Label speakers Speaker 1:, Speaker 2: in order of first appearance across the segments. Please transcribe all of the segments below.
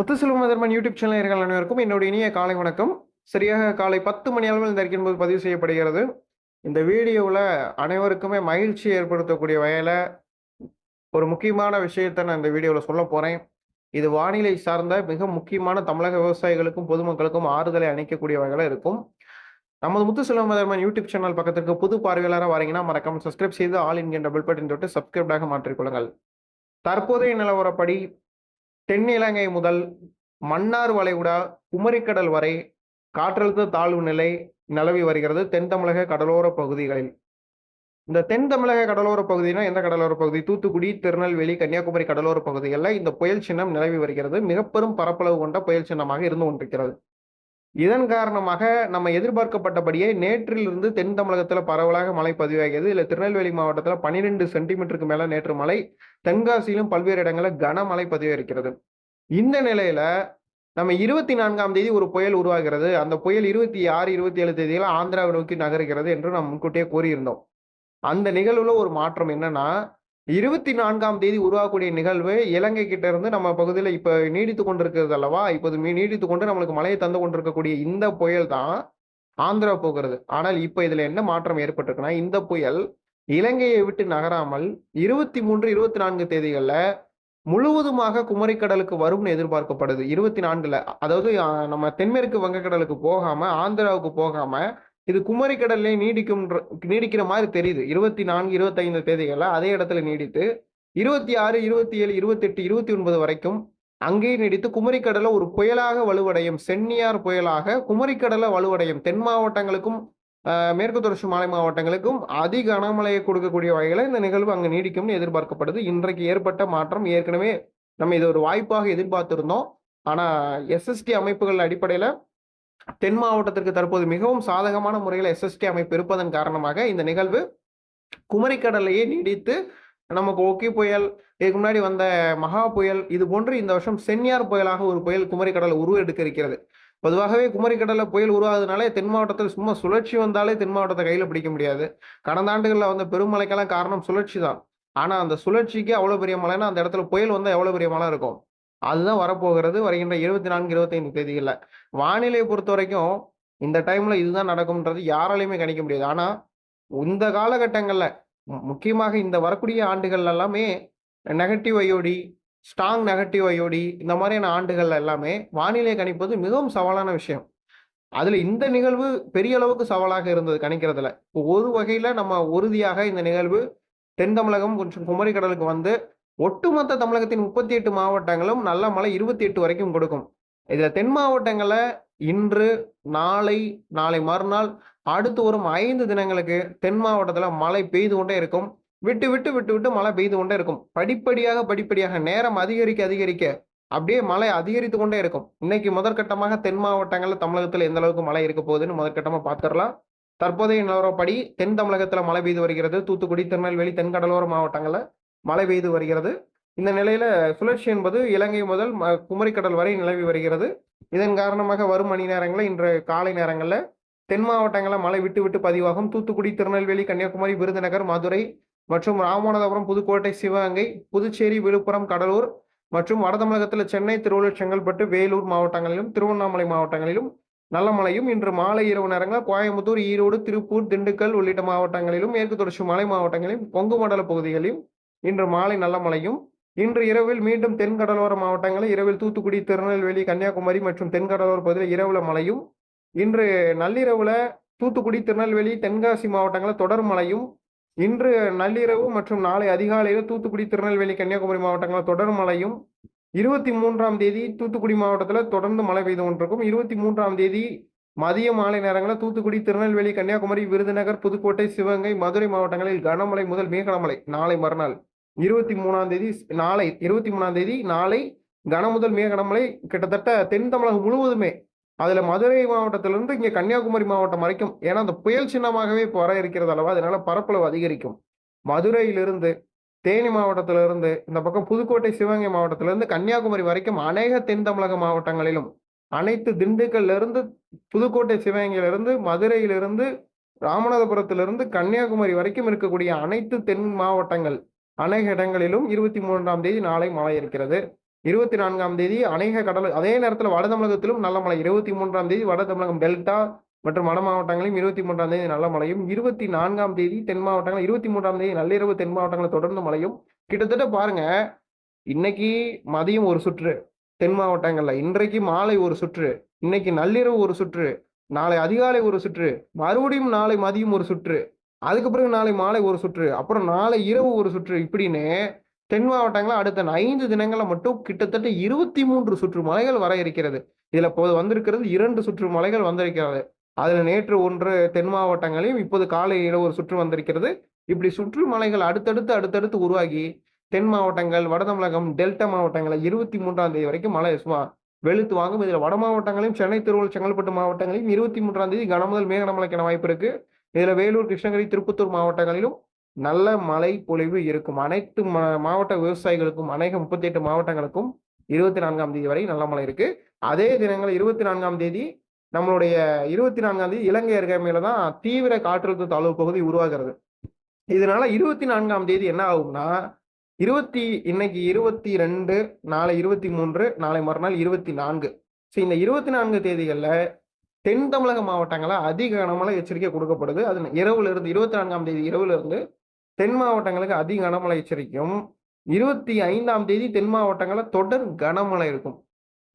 Speaker 1: Muthuselvam மதர்மன் YouTube channel நேயர்கள் அனைவருக்கும் என்னுடைய இனிய காலை வணக்கம். சரியாக காலை பத்து மணி அளவில் இந்த அறிக்கையின் போது பதிவு செய்யப்படுகிறது. இந்த வீடியோவில் அனைவருக்குமே மகிழ்ச்சி ஏற்படுத்தக்கூடிய வகையில் ஒரு முக்கியமான விஷயத்தை நான் இந்த வீடியோவில் சொல்ல போகிறேன் இது வானிலை சார்ந்த மிக முக்கியமான தமிழக விவசாயிகளுக்கும் பொதுமக்களுக்கும் ஆறுதலை அளிக்கக்கூடிய வகையில் இருக்கும். நமது முத்துசெல்வம் மதர்மன் யூடியூப் சேனல் பக்கத்திற்கு புது பார்வையாளராக வரீங்கன்னா மறக்காமல் சப்ஸ்கிரைப் செய்து ஆல் என்கின்ற டபுள் பட்டன் தொட்டு சப்ஸ்கிரைப்டாக மாற்றிக்கொள்ளுங்கள். தற்போதைய நிலவரப்படி தென்னிலங்கை முதல் மன்னார் வளைகுடா குமரிக்கடல் வரை காற்றழுத்த தாழ்வு நிலை நிலவி வருகிறது தென் தமிழக கடலோர பகுதிகளில். இந்த தென் தமிழக கடலோர பகுதினா எந்த கடலோர பகுதி? தூத்துக்குடி திருநெல்வேலி கன்னியாகுமரி கடலோர பகுதிகளில் இந்த புயல் சின்னம் நிலவி வருகிறது. மிக பெரும் பரப்பளவு கொண்ட புயல் சின்னமாக இருந்து கொண்டிருக்கிறது. இதன் காரணமாக நம்ம எதிர்பார்க்கப்பட்டபடியே நேற்றிலிருந்து தென் தமிழகத்தில் பரவலாக மழை பதிவாகியது. இல்லை திருநெல்வேலி மாவட்டத்தில் பன்னிரெண்டு சென்டிமீட்டருக்கு மேலே நேற்று மழை. தென்காசியிலும் பல்வேறு இடங்களில் கனமழை பதிவாகிறது இந்த நிலையில நம்ம இருபத்தி நான்காம் தேதி ஒரு புயல் உருவாகிறது. அந்த புயல் இருபத்தி ஆறு இருபத்தி ஏழு தேதியில் ஆந்திராவை நோக்கி நகர்கிறது என்று நாம் முன்கூட்டியே கூறியிருந்தோம். அந்த நிகழ்வுல ஒரு மாற்றம் என்னன்னா இருபத்தி நான்காம் தேதி உருவாகக்கூடிய நிகழ்வு இலங்கை கிட்ட இருந்து நம்ம பகுதியில் இப்போ நீடித்து கொண்டிருக்கிறது அல்லவா? இப்போது மீ- நீடித்து கொண்டு நம்மளுக்கு மழையை தந்து கொண்டிருக்கக்கூடிய இந்த புயல் தான் ஆந்திரா போகிறது. ஆனால் இப்போ இதில் என்ன மாற்றம் ஏற்பட்டிருக்குன்னா இந்த புயல் இலங்கையை விட்டு நகராமல் இருபத்தி மூன்று இருபத்தி நான்கு தேதிகளில் முழுவதுமாக குமரிக்கடலுக்கு வரும்னு எதிர்பார்க்கப்படுது. இருபத்தி நான்குல அதாவது நம்ம தென்மேற்கு வங்கக்கடலுக்கு போகாம ஆந்திராவுக்கு போகாம இது குமரிக்கடல்லே நீடிக்கும் நீடிக்கிற மாதிரி தெரியுது. இருபத்தி நான்கு இருபத்தைந்து தேதிகள்ல அதே இடத்துல நீடித்து இருபத்தி ஆறு இருபத்தி ஏழு இருபத்தி எட்டு இருபத்தி ஒன்பது வரைக்கும் அங்கேயே நீடித்து குமரிக்கடலை ஒரு புயலாக வலுவடையும் சென்னியார் புயலாக குமரிக்கடலை வலுவடையும். தென் மாவட்டங்களுக்கும் மேற்கு தொடர்ச்சி மலை மாவட்டங்களுக்கும் அதிக கனமழையை கொடுக்கக்கூடிய வகையில் இந்த நிகழ்வு அங்கே நீடிக்கும்னு எதிர்பார்க்கப்படுது. இன்றைக்கு ஏற்பட்ட மாற்றம் ஏற்கனவே நம்ம இது ஒரு வாய்ப்பாக எதிர்பார்த்திருந்தோம். ஆனால் எஸ்எஸ்டி அமைப்புகள் அடிப்படையில் தென் மாவட்டத்திற்கு தற்போது மிகவும் சாதகமான முறையில் எஸ்எஸ்டி அமைப்பு இருப்பதன் காரணமாக இந்த நிகழ்வு குமரிக்கடலையே நீடித்து நமக்கு ஒக்கி புயல் இதுக்கு முன்னாடி வந்த மகா புயல் இது போன்று இந்த வருஷம் சென்னியார் புயலாக ஒரு புயல் குமரிக்கடலை உருவெடுக்க இருக்கிறது. பொதுவாகவே குமரிக்கடலில் புயல் உருவாகுதுனாலே தென் மாவட்டத்தில் சும்மா சுழற்சி வந்தாலே தென் மாவட்டத்தை கையில் பிடிக்க முடியாது. கடந்த ஆண்டுகளில் வந்த பெருமழைக்கெல்லாம் காரணம் சுழற்சி தான். ஆனால் அந்த சுழற்சிக்கு அவ்வளோ பெரிய மழைன்னா அந்த இடத்துல புயல் வந்தால் எவ்வளோ பெரிய மழை இருக்கும்? அதுதான் வரப்போகிறது வருகின்ற இருபத்தி நான்கு இருபத்தைந்து தேதிகளில். வானிலையை பொறுத்த வரைக்கும் இந்த டைம்ல இதுதான் நடக்கும்ன்றது யாராலையுமே கணிக்க முடியாது. ஆனா இந்த காலகட்டங்கள்ல முக்கியமாக இந்த வரக்கூடிய ஆண்டுகள் எல்லாமே negative IOD strong negative IOD இந்த மாதிரியான ஆண்டுகள் எல்லாமே வானிலை கணிப்பது மிகவும் சவாலான விஷயம். அதுல இந்த நிகழ்வு பெரிய அளவுக்கு சவாலாக இருந்தது கணிக்கிறதுல. ஒரு வகையில நம்ம உறுதியாக இந்த நிகழ்வு தென் தமிழகம் கொஞ்சம் குமரி கடலுக்கு வந்து ஒட்டுமொத்த தமிழகத்தின் முப்பத்தி எட்டு மாவட்டங்களும் நல்ல மழை இருபத்தி எட்டு வரைக்கும் கொடுக்கும். இதில் தென் மாவட்டங்களில் இன்று நாளை நாளை மறுநாள் அடுத்து வரும் ஐந்து தினங்களுக்கு தென் மாவட்டத்தில் மழை பெய்து கொண்டே இருக்கும். விட்டு விட்டு விட்டு விட்டு மழை பெய்து கொண்டே இருக்கும். படிப்படியாக படிப்படியாக நேரம் அதிகரிக்க அதிகரிக்க அப்படியே மழை அதிகரித்து கொண்டே இருக்கும். இன்னைக்கு முதற்கட்டமாக தென் மாவட்டங்களில் தமிழகத்தில் எந்த அளவுக்கு மழை இருக்க போகுதுன்னு முதற்கட்டமாக பார்த்துடலாம் தற்போதைய நிலவரப்படி தென் தமிழகத்தில் மழை பெய்து வருகிறது. தூத்துக்குடி திருநெல்வேலி தென்கடலோர மாவட்டங்களில் மழை பெய்து வருகிறது. இந்த நிலையில சுழற்சி என்பது இலங்கை முதல் ம- குமரிக்கடல் வரை நிலவி வருகிறது. இதன் காரணமாக வரும் மணி நேரங்களில் இன்று காலை நேரங்களில் தென் மாவட்டங்களில் மழை விட்டு விட்டு பதிவாகும். தூத்துக்குடி திருநெல்வேலி கன்னியாகுமரி விருதுநகர் மதுரை மற்றும் ராமநாதபுரம் புதுக்கோட்டை சிவகங்கை புதுச்சேரி விழுப்புரம் கடலூர் மற்றும் வட தமிழகத்தில் சென்னை திருவள்ளூர் செங்கல்பட்டு வேலூர் மாவட்டங்களிலும் திருவண்ணாமலை மாவட்டங்களிலும் நல்ல மழையும் இன்று மாலை இரவு நேரங்களில் கோயம்புத்தூர் ஈரோடு திருப்பூர் திண்டுக்கல் உள்ளிட்ட மாவட்டங்களிலும் மேற்கு தொடர்ச்சி மலை மாவட்டங்களிலும் கொங்கு மண்டல பகுதிகளிலும் இன்று மாலை நல்ல மழையும் இன்று இரவில் மீண்டும் தென்கடலோர மாவட்டங்களில் இரவில் தூத்துக்குடி திருநெல்வேலி கன்னியாகுமரி மற்றும் தென்கடலோர பகுதியில் இரவுல மழையும் இன்று நள்ளிரவுல தூத்துக்குடி திருநெல்வேலி தென்காசி மாவட்டங்களில் தொடர் மழையும் இன்று நள்ளிரவு மற்றும் நாளை அதிகாலையில் தூத்துக்குடி திருநெல்வேலி கன்னியாகுமரி மாவட்டங்களில் தொடர் மழையும் இருபத்தி மூன்றாம் தேதி தூத்துக்குடி மாவட்டத்தில் தொடர்ந்து மழை பெய்து கொண்டிருக்கும். இருபத்தி மூன்றாம் தேதி மதிய மாலை நேரங்களில் தூத்துக்குடி திருநெல்வேலி கன்னியாகுமரி விருதுநகர் புதுக்கோட்டை சிவகங்கை மதுரை மாவட்டங்களில் கனமழை முதல் மிக கனமழை நாளை மறுநாள். இருபத்தி மூணாம் தேதி நாளை இருபத்தி மூணாம் தேதி நாளை கனமுதல் மிக கனமழை கிட்டத்தட்ட தென் தமிழகம் முழுவதுமே. அதுல மதுரை மாவட்டத்திலிருந்து இங்க கன்னியாகுமரி மாவட்டம் வரைக்கும். ஏன்னா அந்த புயல் சின்னமாகவே இப்போ வர இருக்கிறது அல்லவா? அதனால பரப்பளவு அதிகரிக்கும். மதுரையிலிருந்து தேனி மாவட்டத்திலிருந்து இந்த பக்கம் புதுக்கோட்டை சிவகங்கை மாவட்டத்திலிருந்து கன்னியாகுமரி வரைக்கும் அநேக தென் தமிழக மாவட்டங்களிலும் அனைத்து திண்டுக்கல்லிருந்து புதுக்கோட்டை சிவகங்கையிலிருந்து மதுரையிலிருந்து ராமநாதபுரத்திலிருந்து கன்னியாகுமரி வரைக்கும் இருக்கக்கூடிய அனைத்து தென் மாவட்டங்கள் அநேக இடங்களிலும் இருபத்தி மூன்றாம் தேதி நாளை மழை இருக்கிறது. இருபத்தி நான்காம் தேதி அநேக கடல் அதே நேரத்தில் வட தமிழகத்திலும் நல்ல மழை. இருபத்தி மூன்றாம் தேதி வட தமிழகம் டெல்டா மற்றும் வட மாவட்டங்களிலும் இருபத்தி மூன்றாம் தேதி நல்ல மழையும். இருபத்தி நான்காம் தேதி தென் மாவட்டங்கள் இருபத்தி மூன்றாம் தேதி நள்ளிரவு தென் மாவட்டங்களில் தொடர்ந்து மழையும். கிட்டத்தட்ட பாருங்க இன்னைக்கு மதியம் ஒரு சுற்று தென் மாவட்டங்கள்ல இன்றைக்கு மாலை ஒரு சுற்று இன்னைக்கு நள்ளிரவு ஒரு சுற்று நாளை அதிகாலை ஒரு சுற்று மறுபடியும் நாளை மதியம் ஒரு சுற்று. அதுக்கு பிறகு நாளை மாலை ஒரு சுற்று அப்புறம் நாளை இரவு ஒரு சுற்று இப்படின்னு தென் மாவட்டங்களில் அடுத்த ஐந்து தினங்களை மட்டும் கிட்டத்தட்ட இருபத்தி மூன்று சுற்று மலைகள் வர இருக்கிறது. இதுல இப்போது வந்திருக்கிறது இரண்டு சுற்று மலைகள் வந்திருக்கிறது. அதுல நேற்று ஒன்று தென் மாவட்டங்களையும் இப்போது காலை இரவு ஒரு சுற்று வந்திருக்கிறது. இப்படி சுற்று மலைகள் அடுத்தடுத்து அடுத்தடுத்து உருவாகி தென் மாவட்டங்கள் வட தமிழகம் டெல்டா மாவட்டங்களில் இருபத்தி மூன்றாம் தேதி வரைக்கும் மழை சும்மா வெளுத்து வாங்கும். இதுல வட மாவட்டங்களையும் சென்னை திருவள்ளூர் செங்கல்பட்டு மாவட்டங்களையும் இருபத்தி மூன்றாம் தேதி கனமுதல் மேகன கனமழைக்கான வாய்ப்பு இருக்கு. இதுல வேலூர் கிருஷ்ணகிரி திருப்பத்தூர் மாவட்டங்களிலும் நல்ல மழை பொழிவு இருக்கும். அனைத்து மாவட்ட விவசாயிகளுக்கும் அநேக முப்பத்தி எட்டு மாவட்டங்களுக்கும் இருபத்தி நான்காம் தேதி வரை நல்ல மழை இருக்கு. அதே தினங்கள் இருபத்தி நான்காம் தேதி நம்மளுடைய இருபத்தி நான்காம் தேதி இலங்கை அருகாமையில தான் தீவிர காற்றழுத்த தாழ்வு பகுதி உருவாகிறது. இதனால இருபத்தி நான்காம் தேதி என்ன ஆகும்னா இருபத்தி இன்னைக்கு இருபத்தி ரெண்டு நாளை இருபத்தி மூன்று நாளை மறுநாள் இருபத்தி நான்கு. ஸோ இந்த இருபத்தி நான்கு தேதிகளில் தென் தமிழக மாவட்டங்களில் அதிக கனமழை எச்சரிக்கை கொடுக்கப்படுது. அது இரவுல இருந்து இருபத்தி நான்காம் தேதி இரவுல இருந்து தென் மாவட்டங்களுக்கு அதிக கனமழை எச்சரிக்கையும் இருபத்தி ஐந்தாம் தேதி தென் மாவட்டங்களில் தொடர் கனமழை இருக்கும்.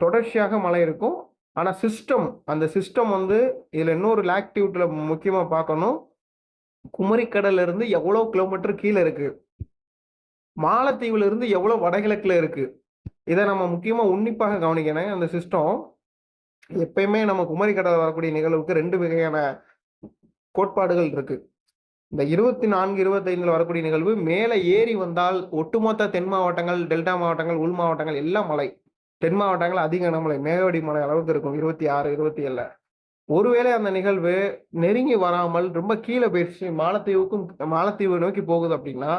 Speaker 1: தொடர்ச்சியாக மழை இருக்கும். ஆனால் சிஸ்டம் அந்த சிஸ்டம் வந்து இதில் இன்னொரு லாக்டிவிட்டியில் முக்கியமாக பார்க்கணும். குமரிக்கடல்ல இருந்து எவ்வளோ கிலோமீட்டர் கீழே இருக்கு? மாலத்தீவுல இருந்து எவ்வளோ வடகிழக்கில் இருக்கு? இதை நம்ம முக்கியமாக உன்னிப்பாக கவனிக்கணும். அந்த சிஸ்டம் எப்பயுமே நம்ம குமரிக்கடல் வரக்கூடிய நிகழ்வுக்கு ரெண்டு வகையான கோட்பாடுகள் இருக்கு. இந்த இருபத்தி நான்கு இருபத்தைந்துல வரக்கூடிய நிகழ்வு மேலே ஏறி வந்தால் ஒட்டுமொத்த தென் மாவட்டங்கள் டெல்டா மாவட்டங்கள் உள் மாவட்டங்கள் எல்லாம் மலை தென் மாவட்டங்கள் அதிக கனமழை மேகவடி மலை அளவுக்கு இருக்கும் இருபத்தி ஆறு இருபத்தி ஏழுல. ஒருவேளை அந்த நிகழ்வு நெருங்கி வராமல் ரொம்ப கீழே போயிடுச்சு மாலத்தீவுக்கும் மாலத்தீவு நோக்கி போகுது அப்படின்னா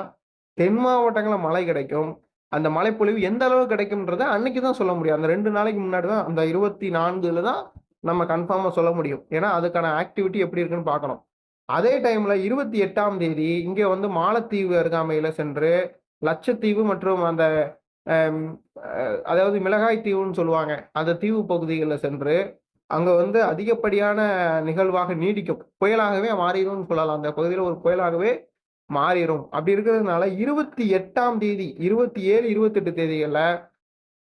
Speaker 1: தென் மாவட்டங்களில் மழை கிடைக்கும். அந்த மழைப்பொழிவு எந்த அளவு கிடைக்கும்ன்றத அன்னைக்கு தான் சொல்ல முடியும். அந்த ரெண்டு நாளைக்கு முன்னாடி தான் அந்த இருபத்தி நான்குல தான் நம்ம கன்ஃபார்மாக சொல்ல முடியும். ஏன்னா அதுக்கான ஆக்டிவிட்டி எப்படி இருக்குன்னு பார்க்கணும். அதே டைம்ல இருபத்தி எட்டாம் தேதி இங்கே வந்து மாலத்தீவு அருகாமையில சென்று லட்சத்தீவு மற்றும் அந்த அதாவது மிளகாய் தீவுன்னு சொல்லுவாங்க அந்த தீவு பகுதிகளில் சென்று அங்கே வந்து அதிகப்படியான நிகழ்வாக நீடிக்கும். புயலாகவே மாறிடும் சொல்லலாம். அந்த பகுதியில் ஒரு புயலாகவே மாறிடும் அப்படி இருக்கிறதுனால இருபத்தி எட்டாம் தேதி இருபத்தி ஏழு இருபத்தி எட்டு தேதிகளில்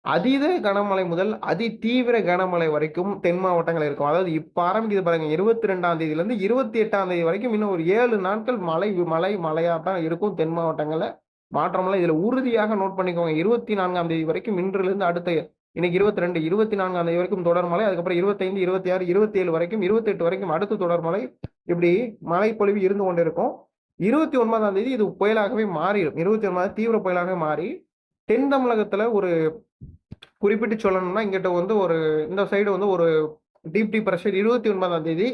Speaker 1: அதீத கனமழை முதல் அதி தீவிர கனமழை வரைக்கும் தென் மாவட்டங்கள் இருக்கும். அதாவது இப்ப ஆரம்பிக்குது பாருங்க இருபத்தி ரெண்டாம் தேதியில இருந்து இருபத்தி எட்டாம் தேதி வரைக்கும் இன்னும் ஒரு ஏழு நாட்கள் மழை மழை மழையா தான் இருக்கும் தென் மாவட்டங்கள்ல. மாற்றமெல்லாம் இதுல உறுதியாக நோட் பண்ணிக்கோங்க. இருபத்தி நான்காம் தேதி வரைக்கும் இன்றிலிருந்து அடுத்த இன்னைக்கு இருபத்தி ரெண்டு இருபத்தி நான்காம் தேதி வரைக்கும் தொடர் மழை அதுக்கப்புறம் இருபத்தைந்து இருபத்தி ஆறு இருபத்தி ஏழு வரைக்கும் இருபத்தி எட்டு வரைக்கும் அடுத்து தொடர் மழை. இப்படி மழை பொழிவு இருந்து கொண்டிருக்கும். இருபத்தி ஒன்பதாம் தேதி இது புயலாகவே மாறிடும். இருபத்தி ஒன்பதாம் தீவிர புயலாகவே மாறி தென் தமிழகத்துல ஒரு குறிப்பிட்டு சொல்லணும்னா இங்கிட்ட வந்து ஒரு இந்த சைடு வந்து ஒரு டீப் டி ப்ரெஷர் இருபத்தி ஒன்பதாம் தேதி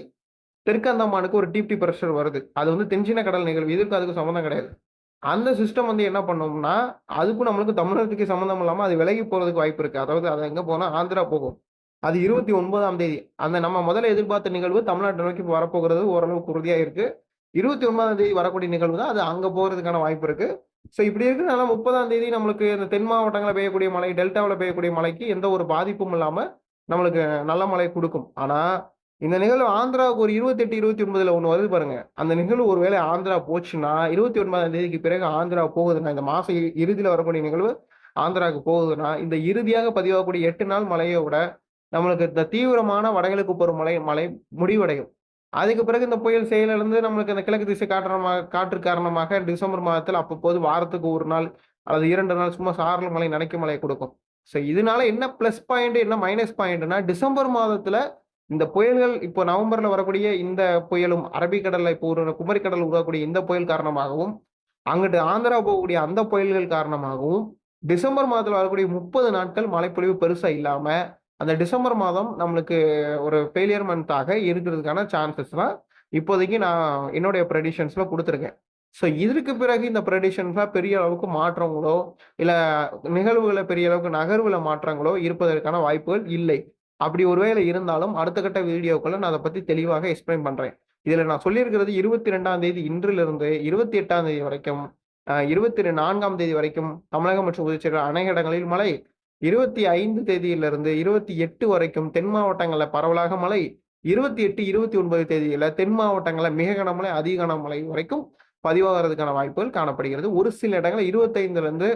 Speaker 1: தெற்கு அந்தமானுக்கு ஒரு டீப் டி ப்ரெஷர் வருது. அது வந்து தென்சீன கடல் நிகழ்வு. இதுக்கு அதுக்கு சம்மந்தம் கிடையாது. அந்த சிஸ்டம் வந்து என்ன பண்ணோம்னா அதுக்கும் நம்மளுக்கு தமிழகத்துக்கு சம்மந்தம் இல்லாமல் அது விலகி போகிறதுக்கு வாய்ப்பு இருக்குது அதாவது அது எங்கே போனால் ஆந்திரா போகும். அது இருபத்தி ஒன்பதாம் தேதி. அந்த நம்ம முதல்ல எதிர்பார்த்த நிகழ்வு தமிழ்நாட்டை நோக்கி வரப்போகிறது ஓரளவுக்கு உறுதியாக இருக்குது இருபத்தி ஒன்பதாம் தேதி வரக்கூடிய நிகழ்வு தான். அது அங்கே போகிறதுக்கான வாய்ப்பு இருக்குது ஸோ இப்படி இருக்கிறதுனால முப்பதாம் தேதி நம்மளுக்கு இந்த தென் மாவட்டங்களில் பெய்யக்கூடிய மழை டெல்டாவில் பெய்யக்கூடிய மழைக்கு எந்த ஒரு பாதிப்பும் இல்லாமல் நம்மளுக்கு நல்ல மழை கொடுக்கும். ஆனால் இந்த நிகழ்வு ஆந்திராவுக்கு ஒரு இருபத்தெட்டு இருபத்தி ஒன்பதுல ஒன்று வருது பாருங்க. அந்த நிகழ்வு ஒருவேளை ஆந்திரா போச்சுன்னா இருபத்தி ஒன்பதாம் தேதிக்கு பிறகு ஆந்திரா போகுதுன்னா இந்த மாச இறுதியில் வரக்கூடிய நிகழ்வு ஆந்திராவுக்கு போகுதுன்னா இந்த இறுதியாக பதிவாகக்கூடிய எட்டு நாள் மழையை விட நம்மளுக்கு இந்த தீவிரமான வடகிழக்கு போகிற மழை மழை முடிவடையும். அதுக்கு பிறகு இந்த புயல் செயலிழந்து நம்மளுக்கு இந்த கிழக்கு திசை காரணமாக காற்று காரணமாக டிசம்பர் மாதத்தில் அப்பப்போது வாரத்துக்கு ஒரு நாள் அல்லது இரண்டு நாள் சும்மா சாரல் மழை நனைக்கும் மலையை கொடுக்கும். ஸோ இதனால என்ன ப்ளஸ் பாயிண்ட் என்ன மைனஸ் பாயிண்ட்னா டிசம்பர் மாதத்தில் இந்த புயல்கள் இப்போ நவம்பரில் வரக்கூடிய இந்த புயலும் அரபிக்கடலில் இப்போ ஒரு குமரிக்கடல் உருவாக்கக்கூடிய இந்த புயல் காரணமாகவும் அங்கிட்டு ஆந்திரா போகக்கூடிய அந்த புயல்கள் காரணமாகவும் டிசம்பர் மாதத்தில் வரக்கூடிய முப்பது நாட்கள் மழைப்பொழிவு பெருசாக இல்லாமல் அந்த டிசம்பர் மாதம் நம்மளுக்கு ஒரு ஃபெயிலியர் மந்த்தாக இருக்கிறதுக்கான சான்சஸ்லாம் இப்போதைக்கு நான் என்னுடைய ப்ரெடிஷன்ஸில் கொடுத்துருக்கேன். ஸோ இதற்கு பிறகு இந்த ப்ரெடிஷன்ஸ்லாம் பெரிய அளவுக்கு மாற்றங்களோ இல்லை நிகழ்வுகளை பெரிய அளவுக்கு நகர்வுல மாற்றங்களோ இருப்பதற்கான வாய்ப்புகள் இல்லை. அப்படி ஒருவேளை இருந்தாலும் அடுத்த கட்ட வீடியோக்குள்ள நான் அதை பற்றி தெளிவாக எக்ஸ்பிளைன் பண்ணுறேன் இதில் நான் சொல்லியிருக்கிறது இருபத்தி ரெண்டாம் தேதி இன்றிலிருந்து இருபத்தி எட்டாம் தேதி வரைக்கும் இருபத்தி நான்காம் தேதி வரைக்கும் தமிழகம் மற்றும் புதுச்சேரி அநேக இடங்களில் மழை இருபத்தி ஐந்து தேதியிலிருந்து இருபத்தி எட்டு வரைக்கும் தென் மாவட்டங்களில் பரவலாக மழை இருபத்தி எட்டு இருபத்தி ஒன்பது தேதியில் தென் மாவட்டங்களில் மிக கனமழை அதிக கனமழை வரைக்கும் பதிவாகிறதுக்கான வாய்ப்புகள் காணப்படுகிறது. ஒரு சில இடங்களில் இருபத்தைந்துலேருந்து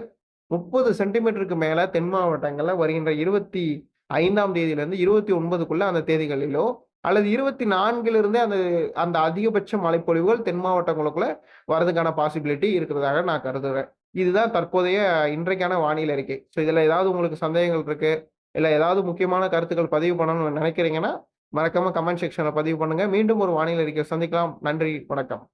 Speaker 1: முப்பது சென்டிமீட்டருக்கு மேலே தென் மாவட்டங்களில் வருகின்ற இருபத்தி ஐந்தாம் தேதியிலிருந்து இருபத்தி ஒன்பதுக்குள்ள அந்த தேதிகளிலோ அல்லது இருபத்தி நான்கிலிருந்தே அந்த அந்த அதிகபட்ச மழைப்பொழிவுகள் தென் மாவட்டங்களுக்குள்ள வரதுக்கான பாசிபிலிட்டி இருக்கிறதாக நான் கருதுகிறேன் இதுதான் தற்போதைய இன்றைக்கான வானிலை அறிக்கை. ஸோ இதில் ஏதாவது உங்களுக்கு சந்தேகங்கள் இருக்கு இல்லை ஏதாவது முக்கியமான கருத்துக்கள் பதிவு பண்ணணும்னு நினைக்கிறீங்கன்னா மறக்காம கமெண்ட் செக்ஷனில் பதிவு பண்ணுங்க. மீண்டும் ஒரு வானிலை அறிக்கை சந்திக்கலாம். நன்றி வணக்கம்.